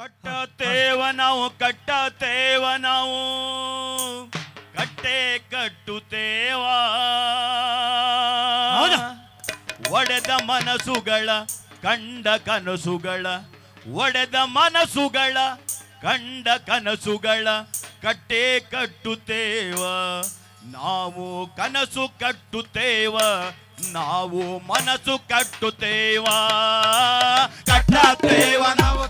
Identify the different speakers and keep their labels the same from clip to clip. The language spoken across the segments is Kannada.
Speaker 1: ಕಟ್ಟತೇವ ನಾವು ಕಟ್ಟತೇವ ನಾವು. ಕಟ್ಟೆ ಕಟ್ಟುತ್ತೇವ? ಒಡೆದ ಮನಸ್ಸುಗಳ ಕಂಡ ಕನಸುಗಳ. ಒಡೆದ ಮನಸ್ಸುಗಳ ಕಂಡ ಕನಸುಗಳ. ಕಟ್ಟೆ ಕಟ್ಟುತ್ತೇವ ನಾವು ಕನಸು ಕಟ್ಟುತ್ತೇವ ನಾವು ಮನಸ್ಸು ಕಟ್ಟುತ್ತೇವ ಕಟ್ಟತೇವ ನಾವು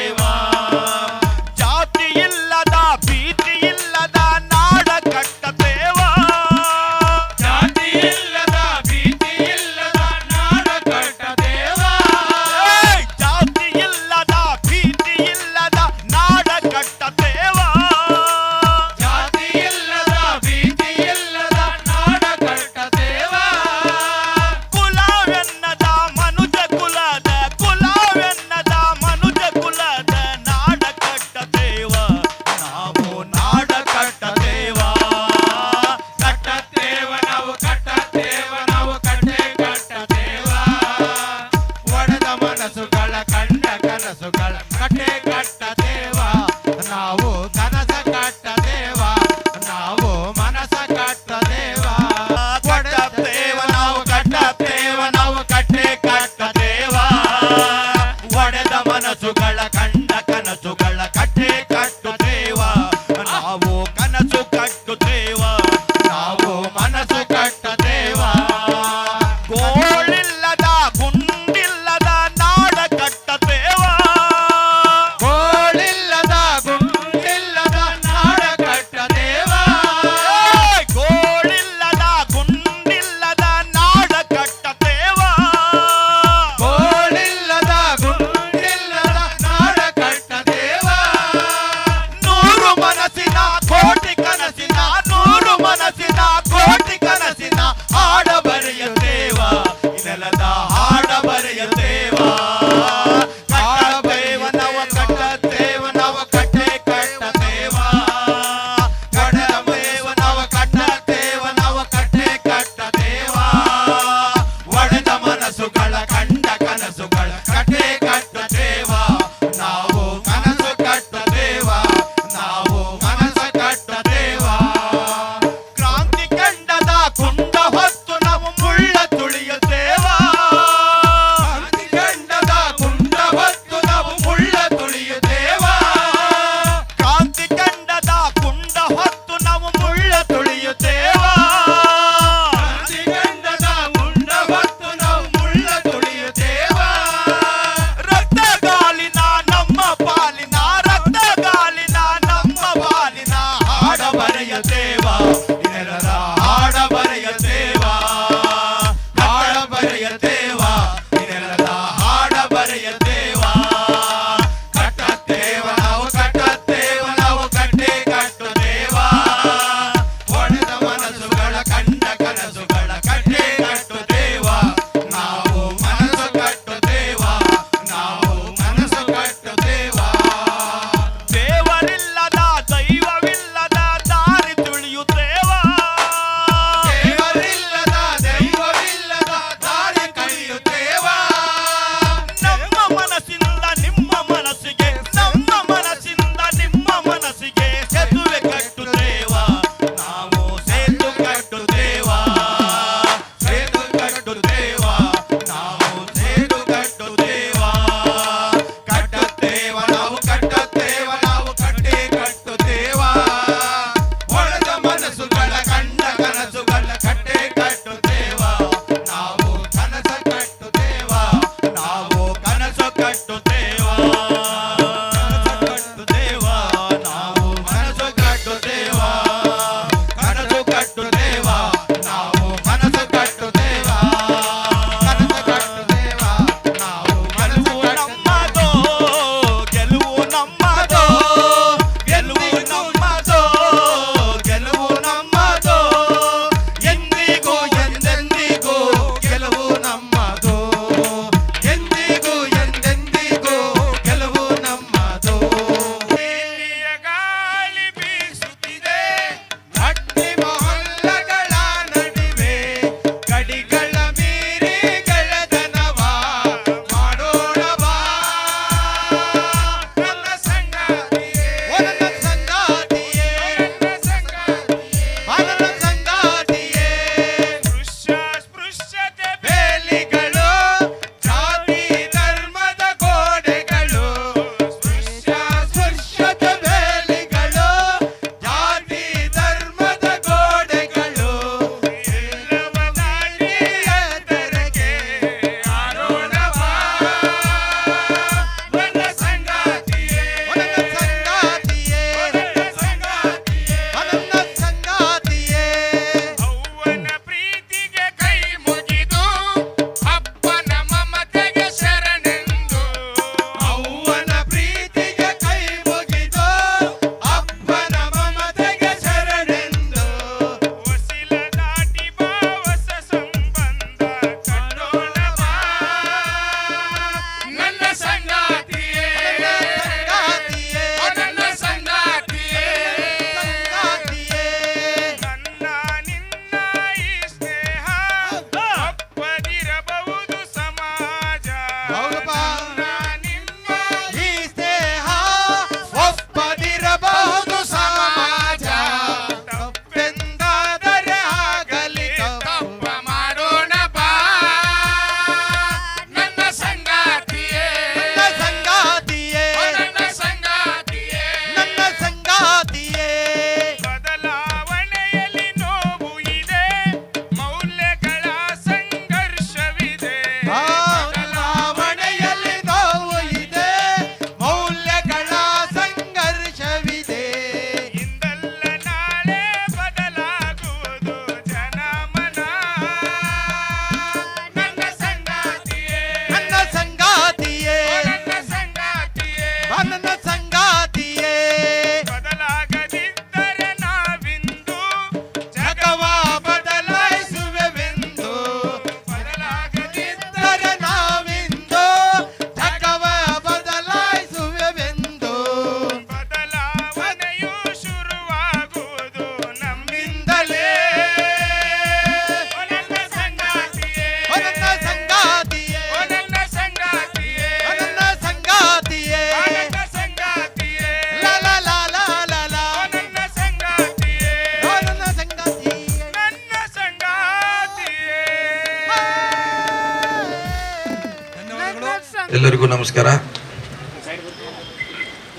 Speaker 2: ಎಲ್ಲರಿಗೂ ನಮಸ್ಕಾರ.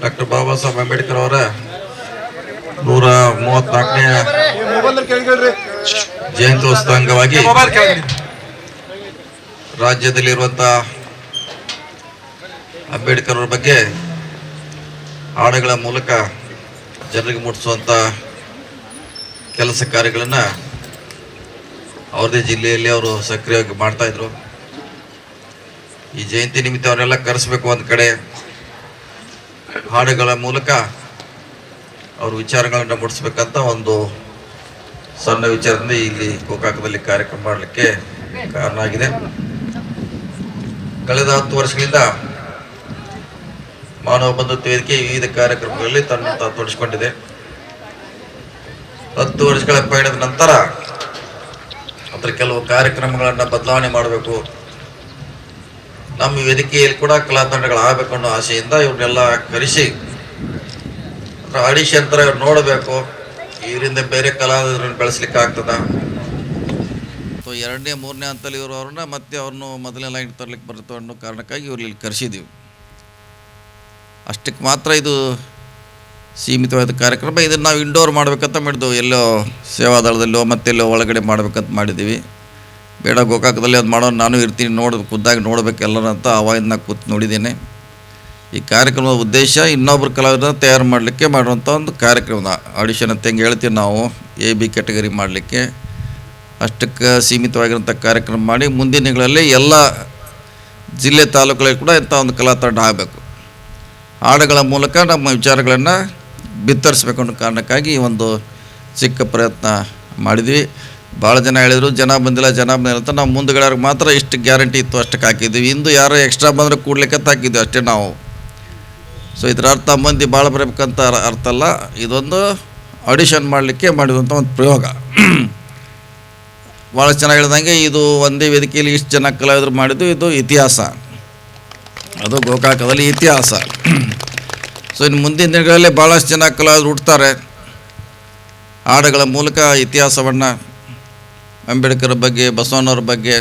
Speaker 2: ಡಾಕ್ಟರ್ ಬಾಬಾ ಸಾಹೇಬ್ ಅಂಬೇಡ್ಕರ್ ಅವರ, ನೂರ ಮೂವತ್ನಾಲ್ಕನೇ ಜಯಂತ್ಯೋತ್ಸವ ಅಂಗವಾಗಿ ರಾಜ್ಯದಲ್ಲಿರುವಂಥ ಅಂಬೇಡ್ಕರ್ ಅವರ ಬಗ್ಗೆ ಹಾಡುಗಳ ಮೂಲಕ ಜನರಿಗೆ ಮುಟ್ಟಿಸುವಂಥ ಕೆಲಸ ಕಾರ್ಯಗಳನ್ನು ಅವ್ರದೇ ಜಿಲ್ಲೆಯಲ್ಲಿ ಅವರು ಸಕ್ರಿಯವಾಗಿ ಮಾಡ್ತಾ ಇದ್ರು. ಈ ಜಯಂತಿ ನಿಮಿತ್ತ ಅವರೆಲ್ಲ ಕರೆಸ್ಬೇಕು ಒಂದು ಕಡೆ. ಹಾಡುಗಳ ಮೂಲಕ ಅವ್ರ ವಿಚಾರಗಳನ್ನು ಮುಟ್ಟಿಸ್ಬೇಕಂತ ಒಂದು ಸಣ್ಣ ವಿಚಾರದಿಂದ ಇಲ್ಲಿ ಗೋಕಾಕದಲ್ಲಿ ಕಾರ್ಯಕ್ರಮ ಮಾಡಲಿಕ್ಕೆ ಕಾರಣ ಆಗಿದೆ. ಕಳೆದ ಹತ್ತು ವರ್ಷಗಳಿಂದ ಮಾನವ ಬಂಧುತ್ವ ವೇದಿಕೆ ವಿವಿಧ ಕಾರ್ಯಕ್ರಮಗಳಲ್ಲಿ ತನ್ನ ತೊಡಿಸಿಕೊಂಡಿದೆ ಹತ್ತು ವರ್ಷಗಳ ಪಯಣದ ನಂತರ ಅದರ ಕೆಲವು ಕಾರ್ಯಕ್ರಮಗಳನ್ನು ಬದಲಾವಣೆ ಮಾಡಬೇಕು. ನಮ್ಮ ವೇದಿಕೆಯಲ್ಲಿ ಕೂಡ ಕಲಾ ತಂಡಗಳು ಅನ್ನೋ ಆಸೆಯಿಂದ ಇವ್ರನ್ನೆಲ್ಲ ಕರೆಸಿ ಆಡಿಷನ್ ಥರ ನೋಡಬೇಕು. ಇವರಿಂದ ಬೇರೆ ಕಲಾವಿದರನ್ನು ಬೆಳೆಸ್ಲಿಕ್ಕೆ ಆಗ್ತದ. ಸೊ, ಎರಡನೇ, ಮೂರನೇ ಹಂತಲ್ಲಿ ಇವರು ಅವ್ರನ್ನ ಮತ್ತೆ ಅವ್ರನ್ನು ಮೊದಲನೇ ಲೈನ್ ತರ್ಲಿಕ್ಕೆ ಬರ್ತವೆ ಅನ್ನೋ ಕಾರಣಕ್ಕಾಗಿ ಇವ್ರು ಇಲ್ಲಿ ಕರೆಸಿದ್ದೀವಿ ಅಷ್ಟಕ್ಕೆ ಮಾತ್ರ ಇದು ಸೀಮಿತವಾದ ಕಾರ್ಯಕ್ರಮ. ಇದನ್ನು ನಾವು ಇಂಡೋರ್ ಮಾಡಬೇಕಂತ ಮಾಡಿದ್ವು. ಎಲ್ಲೋ ಸೇವಾದಳದಲ್ಲೋ ಮತ್ತೆಲ್ಲೋ ಒಳಗಡೆ ಮಾಡಬೇಕಂತ ಮಾಡಿದ್ದೀವಿ. ಬೇಡ ಗೋಕಾಕದಲ್ಲಿ ಅದು ಮಾಡೋ ನಾನು ಇರ್ತೀನಿ, ನೋಡ, ಖುದ್ದಾಗಿ ನೋಡ್ಬೇಕು ಎಲ್ಲರೂ ಅಂತ ಅವಾಗಿಂದ ಕೂತು ನೋಡಿದ್ದೇನೆ. ಈ ಕಾರ್ಯಕ್ರಮದ ಉದ್ದೇಶ ಇನ್ನೊಬ್ಬರು ಕಲಾವಿದ ತಯಾರು ಮಾಡಲಿಕ್ಕೆ ಮಾಡುವಂಥ ಒಂದು ಕಾರ್ಯಕ್ರಮದ ಆಡಿಷನ್ ಅಂತ ಹೆಂಗೆ ಹೇಳ್ತೀವಿ ನಾವು ಎ ಬಿ ಕ್ಯಾಟಗರಿ ಮಾಡಲಿಕ್ಕೆ. ಅಷ್ಟಕ್ಕೆ ಸೀಮಿತವಾಗಿರೋಂಥ ಕಾರ್ಯಕ್ರಮ ಮಾಡಿ ಮುಂದಿನ ದಿನಗಳಲ್ಲಿ ಎಲ್ಲ ಜಿಲ್ಲೆ ತಾಲೂಕುಗಳಲ್ಲಿ ಕೂಡ ಇಂಥ ಒಂದು ಕಲಾ ತಂಡ ಆಗಬೇಕು. ಹಾಡುಗಳ ಮೂಲಕ ನಮ್ಮ ವಿಚಾರಗಳನ್ನು ಬಿತ್ತರಿಸಬೇಕು ಅನ್ನೋ ಕಾರಣಕ್ಕಾಗಿ ಈ ಒಂದು ಚಿಕ್ಕ ಪ್ರಯತ್ನ ಮಾಡಿದ್ವಿ. ಭಾಳ ಜನ ಹೇಳಿದರು, ಜನ ಬಂದಿಲ್ಲ ಜನ ಬಂದಿಲ್ಲ ಅಂತ ನಾವು ಮುಂದುಗಡೆಯವ್ರಿಗೆ ಮಾತ್ರ ಇಷ್ಟು ಗ್ಯಾರಂಟಿ ಇತ್ತು, ಅಷ್ಟಕ್ಕೆ ಹಾಕಿದ್ವಿ ಇಂದು ಯಾರೋ ಎಕ್ಸ್ಟ್ರಾ ಬಂದರೆ ಕೂಡ್ಲಿಕ್ಕೆ ಹಾಕಿದ್ವಿ ಅಷ್ಟೇ ನಾವು. ಸೊ ಇದರ ಅರ್ಥ ಮಂದಿ ಭಾಳ ಬರಬೇಕಂತ ಅರ್- ಅರ್ಥ ಅಲ್ಲ. ಇದೊಂದು ಆಡಿಷನ್ ಮಾಡಲಿಕ್ಕೆ ಮಾಡಿದಂಥ ಒಂದು ಪ್ರಯೋಗ. ಭಾಳ ಚೆನ್ನಾಗಿ ಹೇಳ್ದಂಗೆ ಇದು ಒಂದೇ ವೇದಿಕೆಯಲ್ಲಿ ಇಷ್ಟು ಜನ ಕಲಾವಿದರು ಮಾಡಿದ್ದು ಇದು ಇತಿಹಾಸ. ಅದು ಗೋಕಾಕದಲ್ಲಿ ಇತಿಹಾಸ. ಸೊ ಇನ್ನು ಮುಂದಿನ ದಿನಗಳಲ್ಲಿ ಭಾಳಷ್ಟು ಜನ ಕಲಾವಿದರು ಹುಡ್ತಾರೆ ಹಾಡುಗಳ ಮೂಲಕ ಇತಿಹಾಸವನ್ನು ಅಂಬೇಡ್ಕರ್ ಬಗ್ಗೆ, ಬಸವಣ್ಣವ್ರ ಬಗ್ಗೆ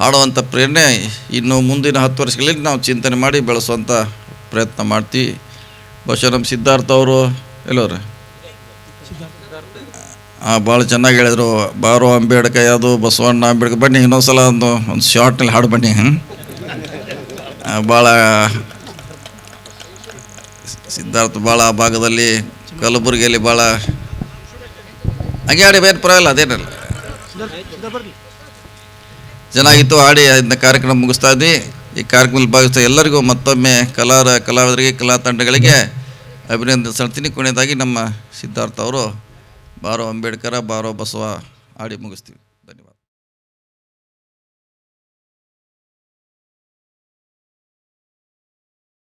Speaker 2: ಹಾಡುವಂಥ ಪ್ರೇರಣೆ ಇನ್ನು ಮುಂದಿನ ಹತ್ತು ವರ್ಷಗಳಲ್ಲಿ ನಾವು ಚಿಂತನೆ ಮಾಡಿ ಬೆಳೆಸುವಂಥ ಪ್ರಯತ್ನ ಮಾಡ್ತೀವಿ. ಬಹುಶಃ ನಮ್ಮ ಸಿದ್ಧಾರ್ಥ ಅವರು ಎಲ್ಲವ್ರೆ ಹಾಂ ಭಾಳ ಚೆನ್ನಾಗಿ ಹೇಳಿದರು. ಬಾರೋ ಅಂಬೇಡ್ಕರ್, ಯಾವುದು? ಬಸವಣ್ಣ ಅಂಬೇಡ್ಕರ್. ಬನ್ನಿ ಇನ್ನೊಂದು ಸಲ ಒಂದು ಒಂದು ಶಾರ್ಟ್ನಲ್ಲಿ ಹಾಡು ಬನ್ನಿ ಭಾಳ ಸಿದ್ಧಾರ್ಥ ಭಾಳ ಭಾಗದಲ್ಲಿ, ಕಲಬುರಗಿಯಲ್ಲಿ ಭಾಳ ಹಂಗೆ ಬೇರೆ ಪರವಾಗಿಲ್ಲ, ಅದೇನಿಲ್ಲ. ಚೆನ್ನಾಗಿತ್ತು, ಆಡಿ ಅದನ್ನ ಕಾರ್ಯಕ್ರಮ ಮುಗಿಸ್ತಾ ಇದ್ವಿ. ಈ ಕಾರ್ಯಕ್ರಮದಲ್ಲಿ ಭಾಗಿಸ್ತಾ ಎಲ್ಲರಿಗೂ ಮತ್ತೊಮ್ಮೆ ಕಲಾರ, ಕಲಾವಿದರಿಗೆ, ಕಲಾ ತಂಡಗಳಿಗೆ ಅಭಿನಂದನೆ ಸಲ್ತೀನಿ ಕೊನೆಯದಾಗಿ ನಮ್ಮ ಸಿದ್ಧಾರ್ಥ ಅವರು, ಬಾರೋ ಅಂಬೇಡ್ಕರ, ಬಾರೋ ಬಸವ ಆಡಿ ಮುಗಿಸ್ತೀವಿ.